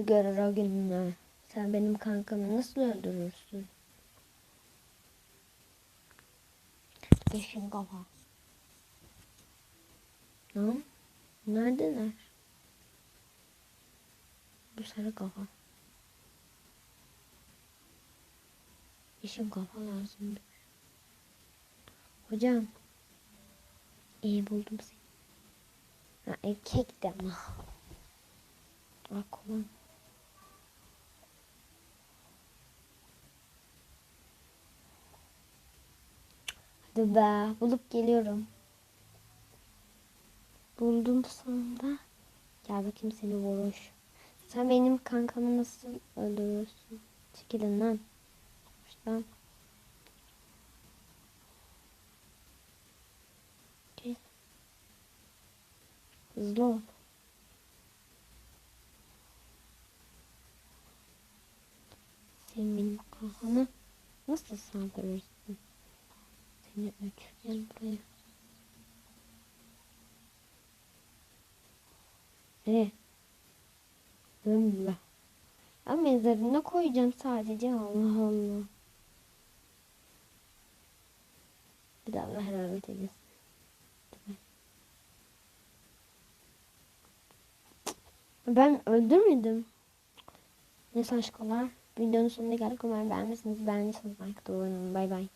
görür o gününü. Sen benim kankamı nasıl öldürürsün? Yeşil kafa. Ha? Neredeler? Bu sarı kafa. Yeşil kafa lazım. Hocam. İyi buldum seni. Ha, erkek de ama. Aklım. Hadi bulup geliyorum. Buldum sonunda. Gel bakayım seni vuruş. Sen benim kankamı nasıl öldürürsün? Çekilin lan. Şuradan. Hızlı ol. Sen benim kankama nasıl saldırırsın? Seni öç. Gel buraya. Ne? Dönme. Ya mezarına koyacağım sadece. Allah Allah. Bir de Allah rahmet eylesin. Ben öldürmedim. Neyse aşkolar. Videonun sonuna geldik. Umarım beğenmişsiniz. Beğendiyseniz like atmayı unutmayın. Bay bay.